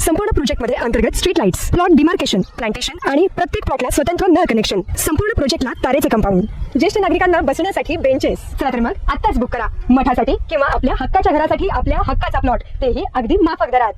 संपूर्ण प्रोजेक्टमध्ये अंतर्गत street lights plot demarcation plantation आणि प्रत्येक प्लॉटला स्वतंत्र नळ कनेक्शन संपूर्ण प्रोजेक्टला तारेचे कंपाऊंड ज्येष्ठ नागरिकांना बसण्यासाठी बेंचेस चला तर मग आत्ताच बुक करा. मठासाठी किंवा आपल्या हक्काच्या घरासाठी आपल्या हक्काचा प्लॉट तेही अगदी माफक दरात.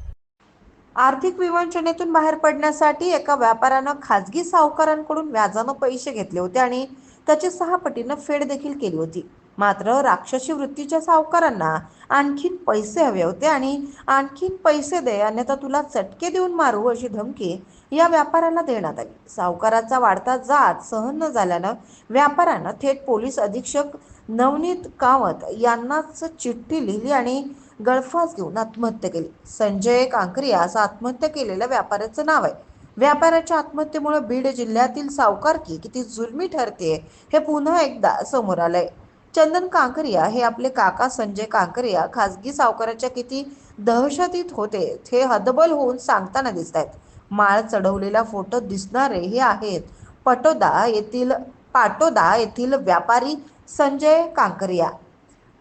आर्थिक विवंचनेतून बाहेर पडण्यासाठी एका व्यापाऱ्यानं खाजगी सावकारांकडून व्याजानं पैसे घेतले होते आणि त्याची सहा पटीनं फेड देखील केली होती. मात्र राक्षसी वृत्तीच्या सावकारांना आणखीन पैसे हवे होते आणि आणखीन पैसे दे अन्यथा तुला चटके देऊन मारू अशी धमकी या व्यापाऱ्याला देण्यात आली. सावकाराचा वाढता जात सहन न झाल्यानं व्यापाऱ्यानं थेट पोलीस अधीक्षक नवनीत कामत यांनाच चिठ्ठी लिहिली आणि गळफास घेऊन आत्महत्या केली. संजय कांकरिया असं आत्महत्या केलेल्या व्यापाऱ्याचं नाव आहे. व्यापाऱ्याच्या आत्महत्येमुळे बीड जिल्ह्यातील सावकारकी किती जुलमी ठरते हे पुन्हा एकदा समोर आलंय. चंदन कांकरिया हे आपले काका संजय कांकरिया खासगी सावकाराच्या किती दहशतीत होते हे हदबल होऊन सांगताना दिसत आहेत माळ चढवलेला फोटो दिसणारे हे आहेत पटोदा येथील पाटोदा येथील व्यापारी संजय कांकरिया.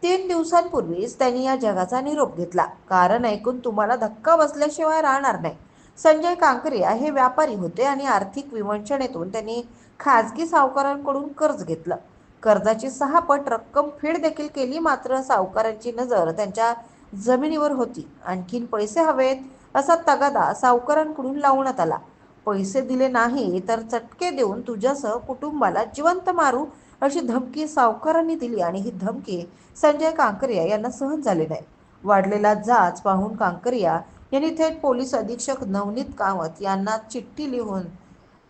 तीन दिवसांपूर्वीच त्यांनी या जगाचा निरोप घेतला. कारण ऐकून तुम्हाला धक्का बसल्याशिवाय राहणार नाही. संजय कांकरिया हे व्यापारी होते आणि आर्थिक विवंचनेतून त्यांनी खाजगी सावकारांकडून कर्ज घेतलं. कर्जाची सहा पट रक्कम फेड देखील केली मात्र सावकारांची नजर त्यांच्या जमिनीवर होती. आणखीन पैसे हवेत असा तगादा सावकारांकडून लावण्यात आला. पैसे दिले नाही तर चटके देऊन तुझ्यासह कुटुंबाला जिवंत मारू अशी धमकी सावकारांनी दिली. आणि ही धमकी संजय कांकरिया यांना सहन झाली नाही. वाढलेला जाच पाहून कांकरिया यांनी थेट पोलीस अधीक्षक नवनीत कामत यांना चिठ्ठी लिहून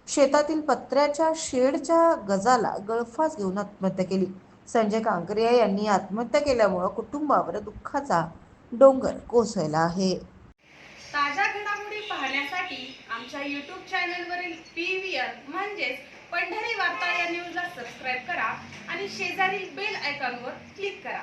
शेतातील पत्र्याच्या शेडच्या गजाला गळफास घेऊन आत्महत्या केली. संजय कांकरिया यांनी आत्महत्या केल्यामुळं कुटुंबावर दुःखाचा डोंगर कोसळला आहे. ताज्या घडामोडी पाहण्यासाठी आमच्या यूट्यूब चॅनलवरील पी व्ही आर म्हणजेच पंढरी वार्ता या न्यूजला सबस्क्राईब करा आणि शेजारील बेल आयकॉनवर क्लिक करा.